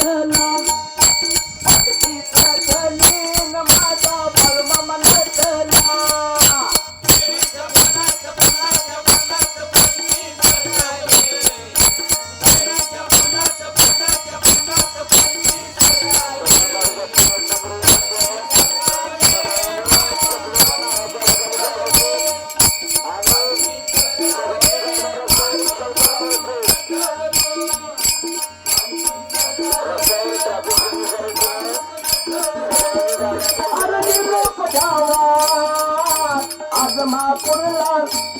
সালাম निरोप द्यावा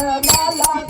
Malala.